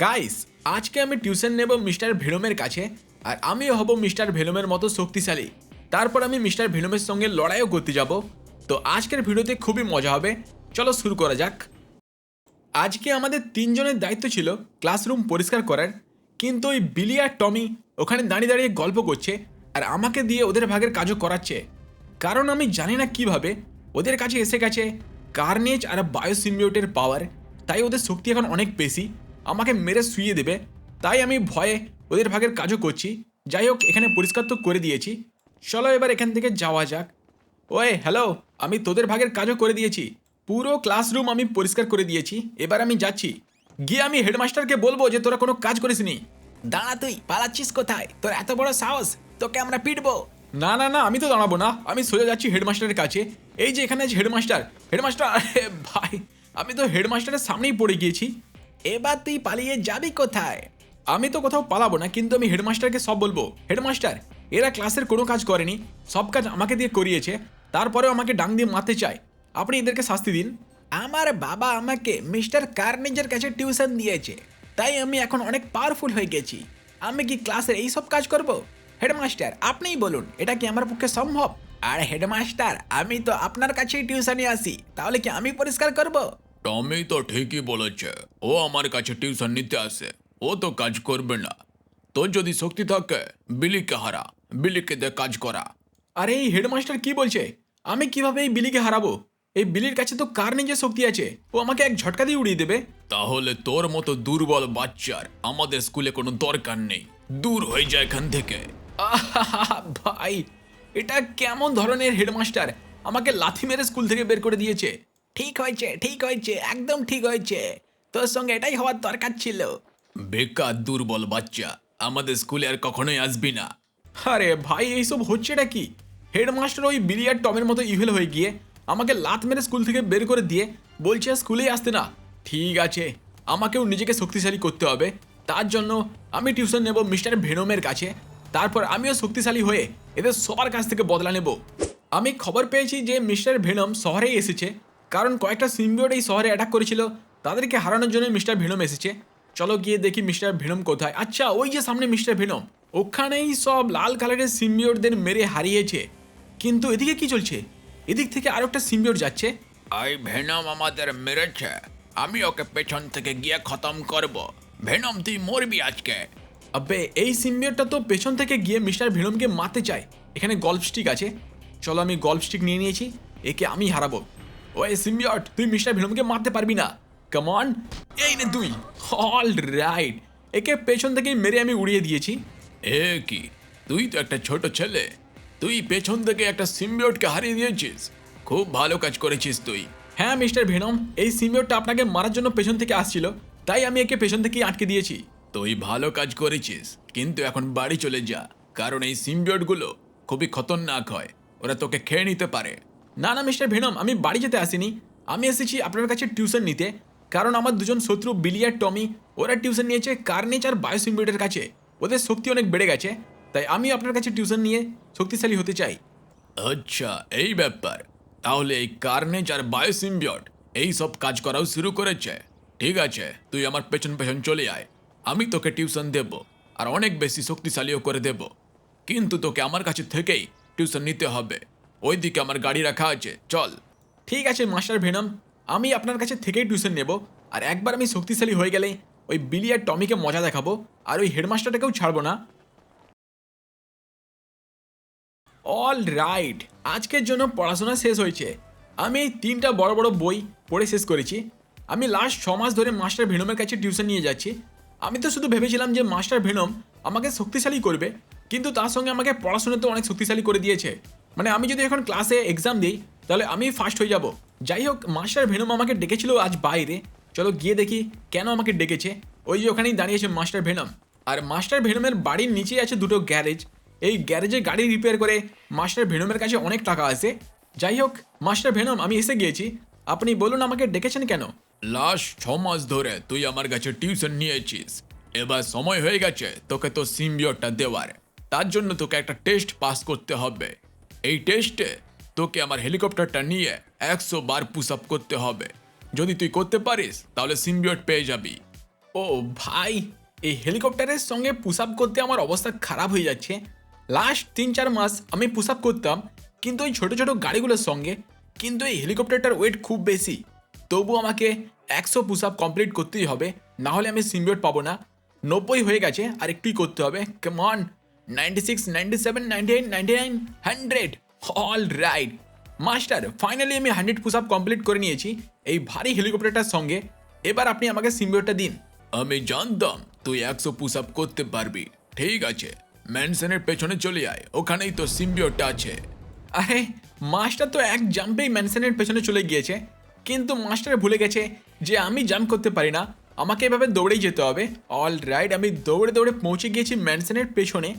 Guys আজকে আমি tuition নেব মিস্টার ভেনমের কাছে আর আমিও হব মিস্টার ভেনমের মতো শক্তিশালী। তারপর আমি মিস্টার ভেনমের সঙ্গে লড়াইও করতে যাব। তো আজকের ভিডিওতে খুবই মজা হবে। চলো শুরু করা যাক। আজকে আমাদের তিনজনের দায়িত্ব ছিল ক্লাসরুম পরিষ্কার করার। কিন্তু ওই বিলি আর টমি ওখানে দাঁড়িয়ে দাঁড়িয়ে গল্প করছে আর আমাকে দিয়ে ওদের ভাগের কাজও করাচ্ছে। কারণ আমি জানি না কীভাবে ওদের কাছে এসে গেছে। কার্নেজ আর বায়োসিমিউটের পাওয়ার তাই ওদের শক্তি এখন অনেক বেশি। আমাকে মেরে শুইয়ে দেবে। তাই আমি ভয়ে ওদের ভাগের কাজও করছি। যাই হোক এখানে পরিষ্কার তো করে দিয়েছি। চলো এবার এখান থেকে যাওয়া যাক। ওয়ে হ্যালো আমি তোদের ভাগের কাজও করে দিয়েছি। পুরো ক্লাসরুম আমি পরিষ্কার করে দিয়েছি। এবার আমি যাচ্ছি। গিয়ে আমি হেডমাস্টারকে বলব যে তোরা কোনো কাজ করিসনি দাঁড়া তুই পালাচ্ছিস কোথায়? তোর এত বড় সাহস তোকে আমরা পিটবো। না না না আমি তো দাঁড়াবো না। আমি সোজা যাচ্ছি হেডমাস্টারের কাছে। এই যে এখানে আছে হেডমাস্টার হেডমাস্টার আরে ভাই আমি তো হেডমাস্টারের সামনেই পড়ে গিয়েছি। এবার তুই পালিয়ে যাবি কোথায়? আমি তো কোথাও পালাবো না, কিন্তু আমি হেডমাস্টারকে সব বলব। হেডমাস্টার, এরা ক্লাসের কোনো কাজ করেনি, সব কাজ আমাকে দিয়ে করিয়েছে, তারপরেও আমাকে ডাং দিয়ে মারতে চায়। আপনি এদেরকে শাস্তি দিন। আমার বাবা আমাকে মিস্টার কার্নেজের কাছে টিউশন দিয়েছে, তাই আমি এখন অনেক পাওয়ারফুল হয়ে গেছি। আমি কি ক্লাসের এই সব কাজ করব? হেডমাস্টার, আপনিই বলুন, এটা কি আমার পক্ষে সম্ভব? আর হেডমাস্টার, আমি তো আপনার কাছেই টিউশনে আসি, তাহলে কি আমি পরিষ্কার করব? টমি তো ঠিকই বলেছে। ও আমার কাছে টিউশন নিতে আসে। ও তো কাজ করবে না। তোর যদি শক্তি থাকে বিলিকে হারা। বিলিকে দে কাজ করা। আরে এই হেডমাস্টার কি বলছে? আমি কীভাবে এই বিলিকে হারাবো? এই বিলির কাছে তো কার নিজের শক্তি আছে? ও আমাকে এক ঝটকা দিয়ে উড়িয়ে দেবে। তাহলে তোর মতো দুর্বল বাচ্চার আমাদের স্কুলে কোনো দরকার নেই। দূর হয়ে যায় এখান থেকে। আহা, ভাই এটা কেমন ধরনের হেডমাস্টার? আমাকে লাথি মেরে স্কুল থেকে বের করে দিয়েছে। ঠিক হয়েছে ঠিক হয়েছে একদম ঠিক হয়েছে। তোর সঙ্গে এটাই হওয়ার দরকার ছিল। বেকার দুর্বল বাচ্চা আমাদের স্কুলে আর কখনোই আসবি না। আরে ভাই এইসব হচ্ছেটা কি? হেডমাস্টার ওই বিলিয়ার টমের মতো ইভেল হয়ে গিয়ে আমাকে লাত মেরে স্কুল থেকে বের করে দিয়ে বলছে স্কুলেই আসতে না। ঠিক আছে আমাকেও নিজেকে শক্তিশালী করতে হবে। তার জন্য আমি টিউশন নেব মিস্টার ভেনমের কাছে। তারপর আমিও শক্তিশালী হয়ে এদের সবার কাছ থেকে বদলা নেব। আমি খবর পেয়েছি যে মিস্টার ভেনম শহরেই এসেছে। কারণ কয়েকটা সিম্বিওট এই শহরে অ্যাটাক করেছিল। তাদেরকে হারানোর জন্য মিস্টার ভেনম এসেছে। চলো গিয়ে দেখি মিস্টার ভেনম কোথায়। আচ্ছা ওই যে সামনে মিস্টার ভেনম ওখানেই সব লাল কালারের সিম্বিওটদের মেরে হারিয়েছে। কিন্তু এদিকে কি চলছে? এদিক থেকে আরও একটা সিম্বিওট যাচ্ছে। আই ভেনম আমাদের মেরেছে। আমি ওকে পেছন থেকে গিয়ে খতম করব। ভেনম তুই মরবি আজকে। আবে এই সিম্বিওটটা তো পেছন থেকে গিয়ে মিস্টার ভেনমকে মারতে চায়। এখানে গল্ফ স্টিক আছে। চলো আমি গল্ফ স্টিক নিয়ে নিয়েছি। একে আমি হারাবো। ওই সিম্বিওট তুই মিস্টার ভেনমকে মারতে পারবি না। কমন এই নে তুই। অল রাইট একে পেছন থেকেই মেরে আমি উড়িয়ে দিয়েছি। এ কি? তুই তো একটা ছোট ছেলে। তুই পেছন থেকে একটা সিম্বিওটকে হারিয়ে দিয়েছিস। খুব ভালো কাজ করেছিস তুই। হ্যাঁ মিস্টার ভেনম এই সিমিওরটা আপনাকে মারার জন্য পেছন থেকে আসছিল। তাই আমি একে পেছন থেকেই আটকে দিয়েছি। তুই ভালো কাজ করেছিস কিন্তু এখন বাড়ি চলে যা। কারণ এই সিম্বিওটগুলো খুবই খতরনাক হয়। ওরা তোকে খেয়ে নিতে পারে। না না মিস্টার ভেনম আমি বাড়ি যেতে আসিনি। আমি এসেছি আপনার কাছে টিউশন নিতে, কারণ আমার দুজন শত্রু বিলি আর টমি ওরা টিউশন নিয়েছে কার্নেজ আর বায়োসিম্বিউটের কাছে। ওদের শক্তি অনেক বেড়ে গেছে, তাই আমি আপনার কাছে টিউশন নিয়ে শক্তিশালী হতে চাই। আচ্ছা এই ব্যাপার। তাহলে এই কার্নেজ আর বায়োসিম্বিয়ট এই সব কাজ করাও শুরু করেছে। ঠিক আছে, তুই আমার পেছন পেছন চলে আয়। আমি তোকে টিউশন দেব, আর অনেক বেশি শক্তিশালীও করে দেব। কিন্তু তোকে আমার কাছে থেকেই টিউশন নিতে হবে। ওইদিকে আমার গাড়ি রাখা আছে, চল। ঠিক আছে, মাস্টার ভেনম, আমি আপনার কাছে থেকেই টিউশন নেব। আর একবার আমি শক্তিশালী হয়ে গেলে ওই বিলি আর টমিকে মজা দেখাবো, আর ওই হেডমাস্টারটাকেও ছাড়বো না। অল রাইট আজকের জন্য পড়াশোনা শেষ হয়েছে। আমি এই তিনটা বড় বড় বই পড়ে শেষ করেছি। আমি লাস্ট ছ মাস ধরে মাস্টার ভেনমের কাছে টিউশন নিয়ে যাচ্ছি। আমি তো শুধু ভেবেছিলাম যে মাস্টার ভেনম আমাকে শক্তিশালী করবে, কিন্তু তার সঙ্গে আমাকে পড়াশোনাতেও অনেক শক্তিশালী করে দিয়েছে। মানে আমি যদি এখন ক্লাসে এক্সাম দিই, তাহলে আমি ফার্স্ট হয়ে যাব। যাই হোক মাস্টার ভেনম আমাকে ডেকেছিল আজ বাইরে। চলো গিয়ে দেখি কেন আমাকে ডেকেছে। ওই যে ওখানেই দাঁড়িয়েছে মাস্টার ভেনম। আর মাস্টার ভেনমের বাড়ির নিচেই আছে দুটো গ্যারেজ। এই গ্যারেজে গাড়ি রিপেয়ার করে মাস্টার ভেনমের কাছে অনেক টাকা আছে। যাই হোক মাস্টার ভেনম, আমি এসে গিয়েছি। আপনি বলুন আমাকে ডেকেছেন কেন? লাস্ট ছ মাস ধরে তুই আমার কাছে টিউশন নিয়েছিস। এবার সময় হয়ে গেছে, তোকে তো সিম্বিওটটা দেওয়ার। তার জন্য তোকে একটা টেস্ট পাস করতে হবে। এই টেস্টে তোকে আমার হেলিকপ্টারটা নিয়ে একশো বার পুশ আপ করতে হবে। যদি তুই করতে পারিস, তাহলে সিম্বিওট পেয়ে যাবি। ও ভাই, এই হেলিকপ্টারের সঙ্গে পুশ আপ করতে আমার অবস্থা খারাপ হয়ে যাচ্ছে। লাস্ট তিন চার মাস আমি পুশ আপ করতাম, কিন্তু ওই ছোটো ছোটো গাড়িগুলোর সঙ্গে, কিন্তু এই হেলিকপ্টারটার ওয়েট খুব বেশি। তবু আমাকে একশো পুশ আপ কমপ্লিট করতেই হবে, না হলে আমি সিমবিওট পাবো না। নব্বই হয়ে গেছে, আর একটুই করতে হবে। কেমন ninety six ninety seven ninety eight ninety nine hundred all right master finally আমি হান্ড্রেড পুশ আপ কমপ্লিট করে নিয়েছি। এই ভারী হেলিকপ্টারটার সঙ্গে। এবার আপনি আমাকে সিমবিওটটা দিন। আমি জানতাম তুই একশো পুশ আপ করতে পারবি। ঠিক আছে। ম্যানসনের পেছনে চলে আয়। ওখানেই তো সিম্বিওটা আছে। আরে মাস্টার তো এক জাম্পেই ম্যানসনের পেছনে চলে গিয়েছে। কিন্তু মাস্টার ভুলে গেছে যে আমি জাম্প করতে পারি না। আমাকে এভাবে দৌড়েই যেতে হবে। অল রাইট আমি দৌড়ে দৌড়ে পৌঁছে গিয়েছি ম্যানসনের পেছনে।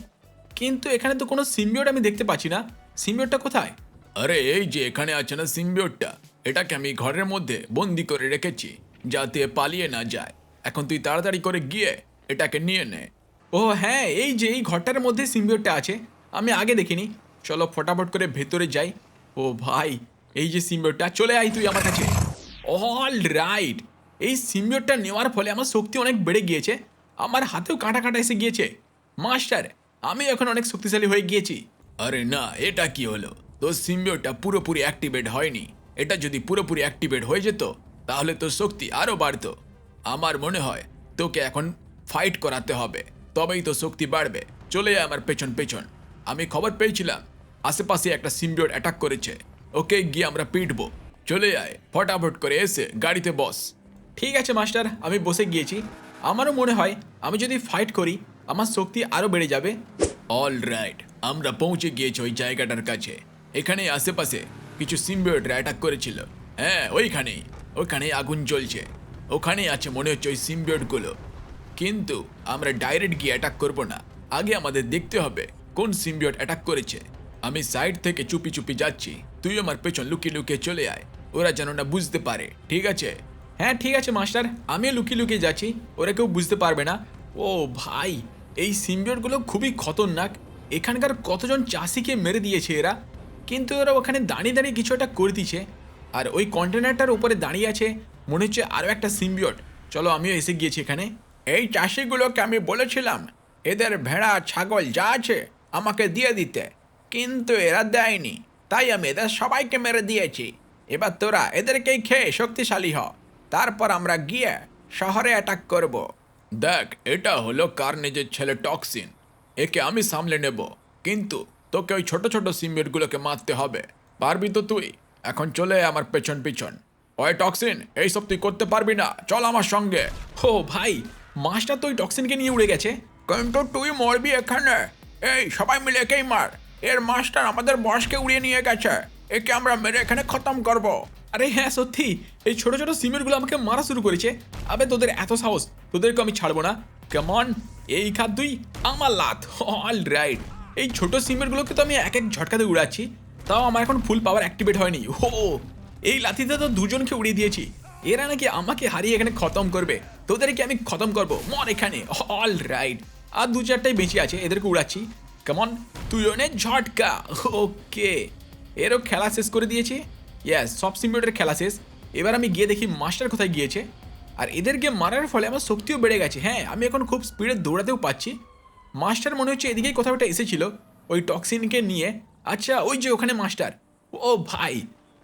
কিন্তু এখানে তো কোনো সিম্বিওট আমি দেখতে পাচ্ছি না। সিম্বিওটটা কোথায়? আরে এই যে এখানে আছে না সিম্বিওটটা এটাকে আমি ঘরের মধ্যে বন্দি করে রেখেছি যাতে পালিয়ে না যায়। এখন তুই তাড়াতাড়ি করে গিয়ে এটাকে নিয়ে নে। ও হ্যাঁ এই যে এই ঘরটার মধ্যে সিম্বিওটটা আছে। আমি আগে দেখিনি। চলো ফটাফট করে ভেতরে যাই। ও ভাই এই যে সিম্বিওটটা চলে আয় তুই আমার কাছে। অল রাইট এই সিম্বিওটটা নেওয়ার ফলে আমার শক্তি অনেক বেড়ে গিয়েছে। আমার হাতেও কাঁটা কাঁটা এসে গিয়েছে। মাস্টার আমি এখন অনেক শক্তিশালী হয়ে গিয়েছি। আরে না, এটা কি হলো? তোর সিম্বিওটা পুরোপুরি অ্যাক্টিভেট হয়নি। এটা যদি পুরোপুরি অ্যাক্টিভেট হয়ে যেত, তাহলে তোর শক্তি আরও বাড়তো। আমার মনে হয় তোকে এখন ফাইট করাতে হবে, তবেই তো শক্তি বাড়বে। চলে যায় আমার পেছন পেছন। আমি খবর পেয়েছিলাম, আশেপাশে একটা সিম্বিওট অ্যাটাক করেছে। ওকে গিয়ে আমরা পিটবো। চলে আয়, ফটাফট করে এসে গাড়িতে বস। ঠিক আছে, মাস্টার, আমি বসে গিয়েছি। আমারও মনে হয় আমি যদি ফাইট করি আমার শক্তি আরও বেড়ে যাবে। অল রাইট আমরা পৌঁছে গিয়েছি ওই জায়গাটার কাছে। এখানে আশেপাশে কিছু সিম্বিওটরা অ্যাটাক করেছিল। হ্যাঁ ওইখানেই ওইখানে আগুন জ্বলছে। ওখানেই আছে মনে হচ্ছে ওই সিম্বিওটগুলো কিন্তু আমরা ডাইরেক্ট গিয়ে অ্যাটাক করব না। আগে আমাদের দেখতে হবে কোন সিম্বিওট অ্যাটাক করেছে। আমি সাইড থেকে চুপি চুপি যাচ্ছি। তুই আমার পেছন লুকিয়ে লুকিয়ে চলে আয়। ওরা যেন না বুঝতে পারে ঠিক আছে? হ্যাঁ ঠিক আছে মাস্টার। আমিও লুকিয়ে লুকিয়ে যাচ্ছি। ওরা কেউ বুঝতে পারবে না। ও ভাই এই সিম্বিওটগুলো খুবই খতরনাক। এখানকার কতজন চাষিকে মেরে দিয়েছে এরা? কিন্তু ওরা ওখানে দাঁড়িয়ে দাঁড়িয়ে কিছু একটা করে দিচ্ছে আর ওই কন্টেনারটার উপরে দাঁড়িয়ে আছে, মনে হচ্ছে আরও একটা সিম্বিওট চলো আমিও এসে গিয়েছি এখানে। এই চাষিগুলোকে আমি বলেছিলাম, এদের ভেড়া, ছাগল যা আছে আমাকে দিয়ে দিতে। কিন্তু এরা দেয়নি। তাই আমি এদের সবাইকে মেরে দিয়েছি। এবার তোরা এদেরকেই খেয়ে শক্তিশালী হ। তারপর আমরা গিয়ে শহরে অ্যাটাক করব। দেখ এটা হলো কার্নেজের ছেলে টক্সিন। একে আমি সামলে নেব। কিন্তু তোকে ওই ছোট ছোট সিম্বিয়টগুলোকে মারতে হবে। পারবি তো তুই? এখন চলে আমার পেছন পিছন। ওই টক্সিন এইসব তুই করতে পারবি না। চল আমার সঙ্গে। ও ভাই মাছটা তো ওই টক্সিনকে নিয়ে উড়ে গেছে। কিন্তু তুই মরবি এখানে। এই সবাই মিলে একেই মার। এর মাস্টার আমাদের বসকে উড়িয়ে নিয়ে গেছে। একে আমরা মেরে এখানে খতম করব। আরে হ্যাঁ সত্যি। এই ছোট ছোট সিমেন্টগুলো আমাকে মারা শুরু করেছে। আবে, তোদের এত সাহস। তোদেরকে আমি ছাড়বো না। কেমন এই খাত দুই আমার লাত। অল রাইট এই ছোট সিমেন্টগুলোকে তো আমি এক এক ঝটকাতে উড়াচ্ছি। তাও আমার এখন ফুল পাওয়ার অ্যাক্টিভেট হয়নি। ও এই লাথিতে তো দুজনকে উড়িয়ে দিয়েছি। এরা নাকি আমাকে হারিয়ে এখানে খতম করবে। তোদেরকে আমি খতম করব। মর এখানে। অল রাইট আর দু চারটাই বেঁচে আছে, এদেরকে উড়াচ্ছি। কেমন তুলনে ঝটকা। ওকে এরও খেলা শেষ করে দিয়েছে। ইয়াস সব সিমিউলেটার খেলা শেষ। এবার আমি গিয়ে দেখি মাস্টার কোথায় গিয়েছে। আর এদেরকে মারার ফলে আমার শক্তিও বেড়ে গেছে। হ্যাঁ আমি এখন খুব স্পিডে দৌড়াতেও পাচ্ছি মাস্টার মনে হচ্ছে এদিকেই কোথাও একটা এসেছিল, ওই টক্সিনকে নিয়ে। আচ্ছা ওই যে ওখানে মাস্টার ও ভাই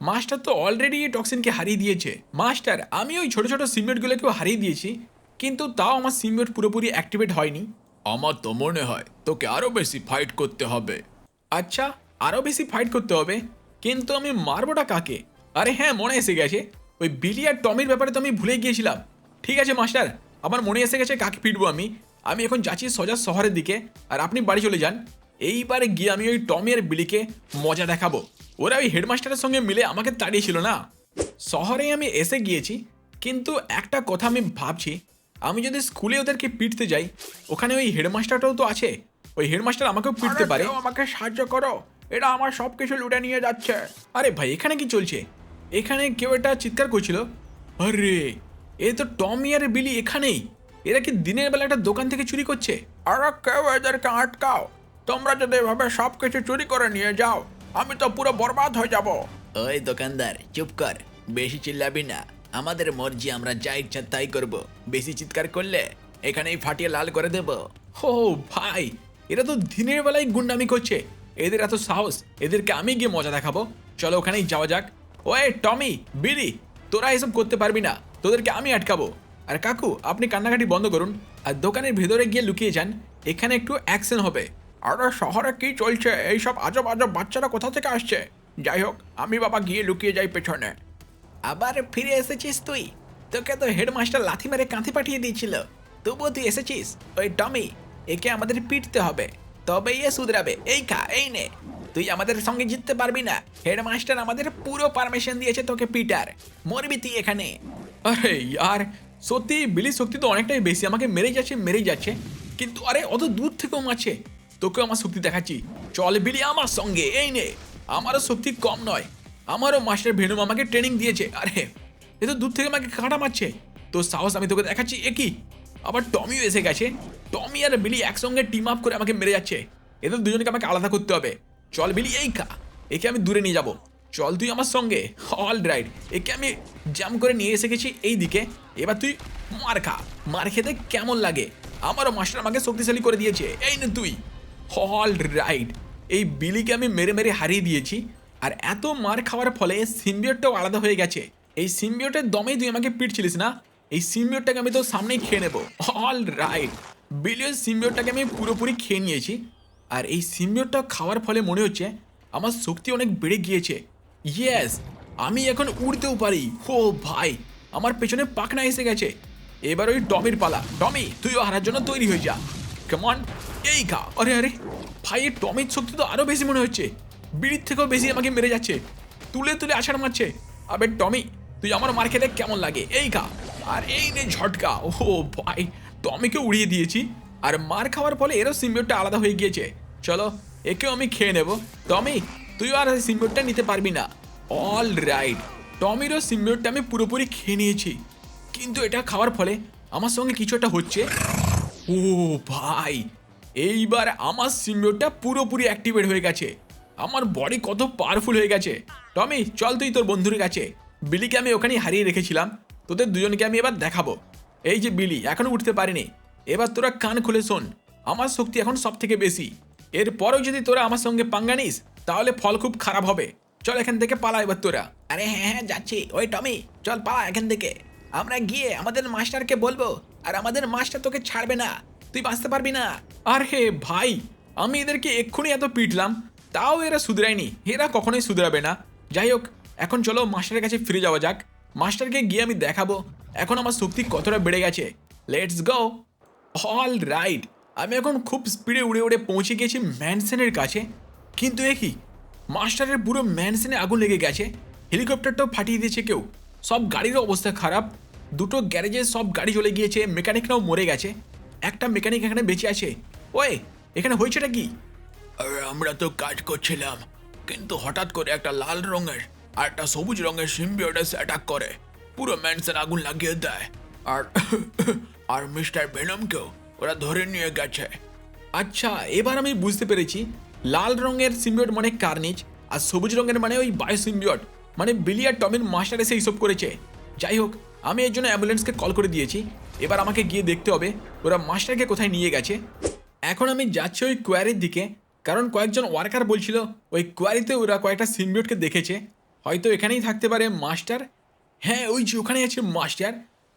মাস্টার তো অলরেডি এই টক্সিনকে হারিয়ে দিয়েছে। মাস্টার আমি ওই ছোটো ছোট সিমিউটগুলোকেও হারিয়ে দিয়েছি। কিন্তু তাও আমার সিমিউট পুরোপুরি অ্যাক্টিভেট হয়নি। আমার তো মনে হয় তোকে আরও বেশি ফাইট করতে হবে। আচ্ছা আরও বেশি ফাইট করতে হবে? কিন্তু আমি মারবোটা কাকে? আরে হ্যাঁ মনে এসে গেছে। ওই বিলি আর টমির ব্যাপারে তো আমি ভুলে গিয়েছিলাম। ঠিক আছে মাস্টার আমার মনে এসে গেছে কাকে পিটবো আমি। আমি এখন যাচ্ছি সোজা শহরের দিকে আর আপনি বাড়ি চলে যান। এইবারে গিয়ে আমি ওই টমি আর বিলিকে মজা দেখাবো। ওরা ওই হেডমাস্টারের সঙ্গে মিলে আমাকে তাড়িয়েছিল না? শহরে আমি এসে গিয়েছি কিন্তু একটা কথা আমি ভাবছি। আমি যদি স্কুলে ওদেরকে পিটতে যাই ওখানে ওই হেডমাস্টারটাও তো আছে। ওই হেডমাস্টার আমাকেও পিটতে পারে। আমাকে সাহায্য করো। এরা আমার সব কিছু লুটে নিয়ে যাচ্ছে। আরে ভাই এখানে কি চলছে? এখানে কেউ একটা চিৎকার করছিল? আরে এ তো টমি আর বিলি এখানেই। এরা কি দিনের বেলা একটা দোকান থেকে চুরি করছে? আর কেউ এদেরকে আটকাও। তোমরা যদি এভাবে সব কিছু চুরি করে নিয়ে যাও আমি তো পুরো বরবাদ হয়ে যাব। ওই দোকানদার চুপ কর। বেশি চিল্লাবি না। আমাদের মর্জি আমরা যা ইচ্ছা তাই করব। বেশি চিৎকার করলে এখানেই ফাটিয়ে লাল করে দেব। ও ভাই এরা তো দিনের বেলায় গুন্ডামি করছে। এদের এত সাহস, এদেরকে আমি গিয়ে মজা দেখাবো। চলো ওখানেই যাওয়া যাক। ওয়ে, টমি, বিলি, তোরা এসব করতে পারবি না। তোদেরকে আমি আটকাবো। আর কাকু, আপনি কান্নাকাটি বন্ধ করুন। আর দোকানের ভেতরে গিয়ে লুকিয়ে যান। এখানে একটু অ্যাকশন হবে। আর শহরে কি চলছে? এইসব আজব আজব বাচ্চারা কোথা থেকে আসছে? যাই হোক, আমি বাবা গিয়ে লুকিয়ে যাই পেছনে। আবার ফিরে এসেছিস তুই? তোকে তো হেডমাস্টার লাথি মেরে কাঁথি পাঠিয়ে দিয়েছিল। তবুও তুই এসেছিস? ওই টমি, একে আমাদের পিটতে হবে। তবেই এ শুধরাবে এই খা, এই নে। তুই আমাদের সঙ্গে জিততে পারবি না। হেডমাস্টার আমাদের পুরো পারমিশন দিয়েছে তোকে, পিটার। মরবি তুই এখানে। আরে ইয়ার, সত্যি বিলি শক্তি তো অনেকটাই বেশি। আমাকে মেরে যাচ্ছে মেরে যাচ্ছে। কিন্তু আরে, অত দূর থেকেও মারছে। তোকেও আমার শক্তি দেখাচ্ছি। চল বিলি আমার সঙ্গে, এই নে। আমারও শক্তি কম নয়। আমারও মাস্টার ভেনুম আমাকে ট্রেনিং দিয়েছে। আরে, এ তো দূর থেকে আমাকে কাঁটা মারছে। তোর সাহস আমি তোকে দেখাচ্ছি একই আবার টমিও এসে গেছে। টমি আর বিলি একসঙ্গে টিম আপ করে আমাকে মেরে যাচ্ছে। এদের দুজনকে আমাকে আলাদা করতে হবে। চল বিলি, এই খা। একে আমি দূরে নিয়ে যাব। চল তুই আমার সঙ্গে। অল রাইট একে আমি জাম করে নিয়ে এসে গেছি এই দিকে এবার তুই মার খা। মার খেতে কেমন লাগে? আমারও মাস্টার আমাকে শক্তিশালী করে দিয়েছে। এই না তুই। অল রাইট এই বিলিকে আমি মেরে মেরে হারিয়ে দিয়েছি। আর এত মার খাওয়ার ফলে সিম্বিয়টটাও আলাদা হয়ে গেছে। এই সিম্বিয়টের দমেই তুই আমাকে পিটছিলিস না? এই সিম্বিয়টটাকে আমি তো সামনেই খেয়ে নেব। অল রাইট বিলিয়ন সিম্বিয়টটাকে আমি পুরোপুরি খেয়ে নিয়েছি। আর এই সিম্বিয়টটা খাওয়ার ফলে মনে হচ্ছে আমার শক্তি অনেক বেড়ে গিয়েছে। ইয়েস আমি এখন উড়তেও পারি। ও ভাই, আমার পেছনে পাখনা এসে গেছে। এবার ওই টমির পালা। টমি তুইও হারার জন্য তৈরি হয়ে যা। কেমন এই খা। আরে আরে, ভাই, এই টমির শক্তি তো আরও বেশি মনে হচ্ছে। বিড়ির থেকেও বেশি আমাকে মেরে যাচ্ছে। তুলে তুলে আছাড় মারছে। আবে টমি তুই আমার মার খেতে কেমন লাগে? এই খা। আর এই নে ঝটকা, ও ভাই টমিকে উড়িয়ে দিয়েছি। আর মার খাওয়ার ফলে এরও সিম্বিয়টটা আলাদা হয়ে গিয়েছে। চলো, একেও আমি খেয়ে নেব। টমি, তুইও আর সিম্বিয়টটা নিতে পারবি না। অল রাইট টমিরও সিম্বিয়টটা আমি পুরোপুরি খেয়ে নিয়েছি। কিন্তু এটা খাওয়ার ফলে আমার সঙ্গে কিছু একটা হচ্ছে। ও ভাই, এইবার আমার সিম্বিয়টটা পুরোপুরি অ্যাক্টিভেট হয়ে গেছে। আমার বডি কত পাওয়ারফুল হয়ে গেছে। টমি, চল তুই তোর বন্ধুর কাছে। বিলিকে আমি ওখানেই হারিয়ে রেখেছিলাম। তোদের দুজনকে আমি এবার দেখাবো। এই যে বিলি, এখনও উঠতে পারিনি। এবার তোরা কান খুলে শোন। আমার শক্তি এখন সব থেকে বেশি। এরপরও যদি তোরা আমার সঙ্গে পাঙ্গা নিস, তাহলে ফল খুব খারাপ হবে। চল এখান থেকে পালা এবার তোরা। আরে হ্যাঁ হ্যাঁ যাচ্ছি। ওই টমি, চল পালা এখান থেকে। আমরা গিয়ে আমাদের মাস্টারকে বলব, আর আমাদের মাস্টার তোকে ছাড়বে না। তুই বাঁচতে পারবি না। আর হে ভাই, আমি এদেরকে এক্ষুনি এত পিটলাম, তাও এরা শুধরায়নি। এরা কখনোই শুধরাবে না। যাই হোক, এখন চলো মাস্টারের কাছে ফিরে যাওয়া যাক। মাস্টারকে গিয়ে আমি দেখাবো। এখন আমার শক্তি কতটা বেড়ে গেছে? লেটস গো অল রাইট আমি এখন খুব স্পিডে উড়ে উড়ে পৌঁছে গেছি ম্যানসেনের কাছে। কিন্তু এ কি? মাস্টারের পুরো ম্যানসেনে আগুন লেগে গেছে। হেলিকপ্টারটাও ফাটিয়ে দিয়েছে কেউ। সব গাড়ির অবস্থা খারাপ। দুটো গ্যারেজে সব গাড়ি চলে গিয়েছে, মেকানিকরাও মরে গেছে। একটা মেকানিক এখানে বেঁচে আছে। ওয়ে এখানে হয়েছেটা কি? আমরা তো কাজ করছিলাম। কিন্তু হঠাৎ করে একটা লাল রঙের একটা সবুজ রঙের সিম্বিওটাস অ্যাটাক করে। পুরো ম্যানসন আগুন লাগিয়ে দেয়। আর আর মিস্টার ভেনমকেও ওরা ধরে নিয়ে গেছে। আচ্ছা এবার আমি বুঝতে পেরেছি, লাল রঙের সিম্বিয়ট মানে কার্নিজ আর সবুজ রঙের মানে ওই বায়ো সিম্বিয়ট মানে বিলিয়ার টমির মাস্টার এসে এইসব করেছে। যাই হোক, আমি এর জন্য অ্যাম্বুলেন্সকে কল করে দিয়েছি। এবার আমাকে গিয়ে দেখতে হবে, ওরা মাস্টারকে কোথায় নিয়ে গেছে। এখন আমি যাচ্ছি ওই কোয়ারির দিকে, কারণ কয়েকজন ওয়ার্কার বলছিল, ওই কোয়ারিতে ওরা কয়েকটা সিম্বিয়টকে দেখেছে। হয়তো এখানেই থাকতে পারে মাস্টার। হ্যাঁ ওই যে ওখানে আছে মাস্টার।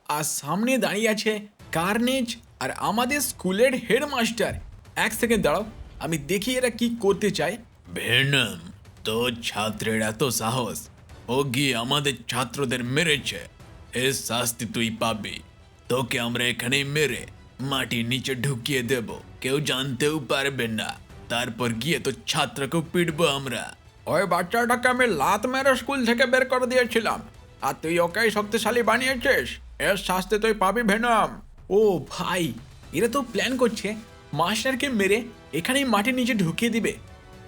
আর সামনে দাঁড়িয়ে আছে কার্নেজ আর আমাদের স্কুলের হেডমাস্টার। এক সেকেন্ড দাঁড়াও, আমি দেখি এরা কি করতে চায়। ভেনম তোর ছাত্রের এত সাহস, ও গিয়ে আমাদের ছাত্রদের মেরেছে। এর শাস্তি তুই পাবি। তোকে আমরা এখানে মেরে মাটির নিচে ঢুকিয়ে দেব। কেউ জানতেও পারবে না। তারপর গিয়ে তো ছাত্রকেও পিটবো আমরা। ওই বাচ্চাটাকে আমি লাত মেরে স্কুল থেকে বের করে দিয়েছিলাম। আর তুই ওকেই শক্তিশালী বানিয়েছিস। এর শাস্তি তুই পাবি, ভেনম। ও ভাই, এরা তো প্ল্যান করছে, মাস্টারকে মেরে এখানেই মাটির নিচে ঢুকিয়ে দিবে।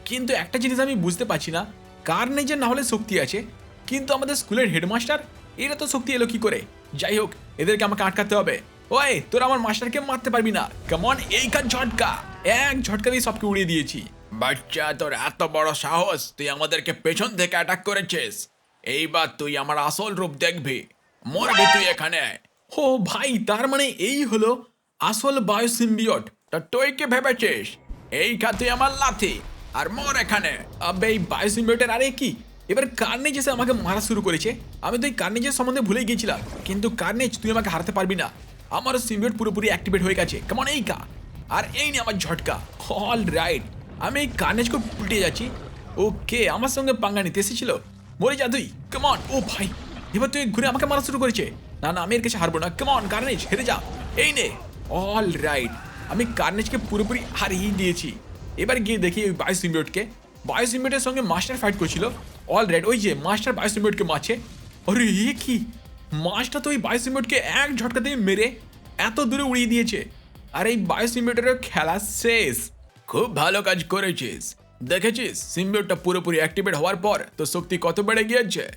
কিন্তু একটা জিনিস আমি বুঝতে পারছি না, কার নিজের না হলে শক্তি আছে? কিন্তু আমাদের স্কুলের হেডমাস্টার, এরা তো শক্তি এলো কি করে? যাই হোক, এদেরকে আমাকে আটকাতে হবে। ওই, তোরা আমার মাস্টারকে মারতে পারবি না। কেমন এই কাজ ঝটকা। এক ঝটকা দিয়ে সবকে উড়িয়ে দিয়েছি। বাচ্চা, তোর এত বড় সাহস, তুই আমাদেরকে পেছন থেকে অ্যাটাক করেছিস। এইবার তুই আমার আসল রূপ দেখবি। মরবি তুই এখানে। ও ভাই, তার মানে এই হলো আসল বায়োসিম্বিয়ট। তা তুই কে ভেবেছিস? এই খা তুই আমার লাথি, আর মর এখানে। আবে, এই বায়োসিম্বিয়টের আরে কি? এবার কার্নেজ এসে আমাকে মারা শুরু করেছে। আমি তো এই কার্নেজের সম্বন্ধে ভুলে গিয়েছিলাম। কিন্তু কার্নেজ তুই আমাকে হারাতে পারবি না। আমার সিম্বিয়ট পুরোপুরি অ্যাক্টিভেট হয়ে গেছে। কেমন এই কা আর এই নে আমার ঝটকা। অল রাইট আমি এই কার্নেজকে উল্টে যাচ্ছি। ওকে, আমার সঙ্গে পাঙ্গা নিতে এসেছিল। মরে যা তুই। কেমন ও ভাই, এবার তুই ঘুরে আমাকে মারা শুরু করেছে। না না, আমি এর কাছে হারবো না। কেমন কার্নেজ হেরে যা। এই নে। অল রাইট আমি কার্নেজকে পুরোপুরি হারিয়ে দিয়েছি। এবার গিয়ে দেখি ওই বায়োসিম্বিয়টকে। বায়োসিম্বিয়টের সঙ্গে মাস্টার ফাইট করছিল। অল রাইট ওই যে মাস্টার বায়োসিম্বিয়টকে মারছে। আরে, এ কি? মাস্টার তো ওই বায়োসিম্বিয়টকে এক ঝটকাতে মেরে এত দূরে উড়িয়ে দিয়েছে। আর এই বায়োসিম্বিয়টের খেলা শেষ। খুব ভালো কাজ করেছিস। দেখেছিস সিম্বিয়টটা পুরোপুরি অ্যাক্টিভেট হওয়ার পর তোর শক্তি কত বেড়ে গিয়েছে?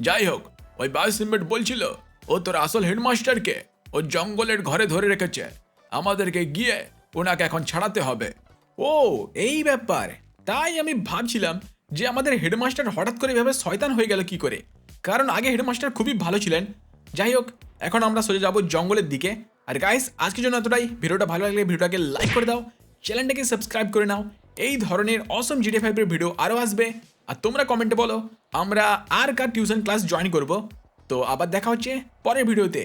যাই হোক, ওই বায়ো সিম্বিয়ট বলছিল, ও তোর আসল হেডমাস্টারকে ও জঙ্গলের ঘরে ধরে রেখেছে। আমাদেরকে গিয়ে ওনাকে এখন ছাড়াতে হবে। ও, এই ব্যাপার। তাই আমি ভাবছিলাম যে আমাদের হেডমাস্টার হঠাৎ করে এভাবে শয়তান হয়ে গেল কি করে? কারণ আগে হেডমাস্টার খুবই ভালো ছিলেন। যাই হোক, এখন আমরা সোজা যাব জঙ্গলের দিকে। আর গাইস আজকের জন্য এতটাই। ভিডিওটা ভালো লাগলে ভিডিওটাকে লাইক করে দাও। চ্যানেলটাকে সাবস্ক্রাইব করে নাও। এই ধরনের অসম জিডি ফাইভের ভিডিও আরও আসবে। আর তোমরা কমেন্টে বলো, আমরা আর কার টিউশন ক্লাস জয়েন করব? তো আবার দেখা হচ্ছে পরের ভিডিওতে